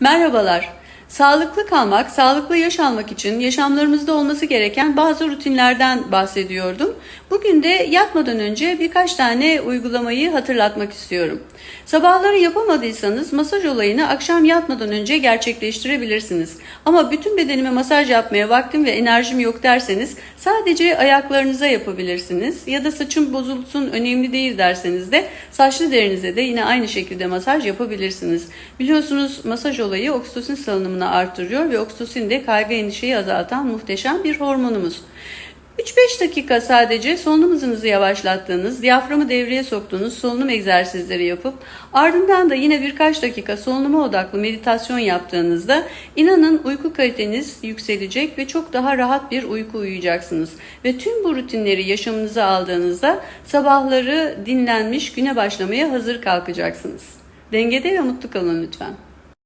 Merhabalar. Sağlıklı kalmak, sağlıklı yaş almak için yaşamlarımızda olması gereken bazı rutinlerden bahsediyordum. Bugün de yatmadan önce birkaç tane uygulamayı hatırlatmak istiyorum. Sabahları yapamadıysanız masaj olayını akşam yatmadan önce gerçekleştirebilirsiniz. Ama bütün bedenime masaj yapmaya vaktim ve enerjim yok derseniz sadece ayaklarınıza yapabilirsiniz. Ya da saçım bozulsun önemli değil derseniz de saçlı derinize de yine aynı şekilde masaj yapabilirsiniz. Biliyorsunuz masaj olayı oksitosin salınımını artırıyor ve oksitosin de kaygı endişeyi azaltan muhteşem bir hormonumuz. 3-5 dakika sadece solunum hızınızı yavaşlattığınız, diyaframı devreye soktuğunuz solunum egzersizleri yapıp ardından da yine birkaç dakika solunuma odaklı meditasyon yaptığınızda inanın uyku kaliteniz yükselecek ve çok daha rahat bir uyku uyuyacaksınız. Ve tüm bu rutinleri yaşamınıza aldığınızda sabahları dinlenmiş güne başlamaya hazır kalkacaksınız. Dengede ve mutlu kalın lütfen.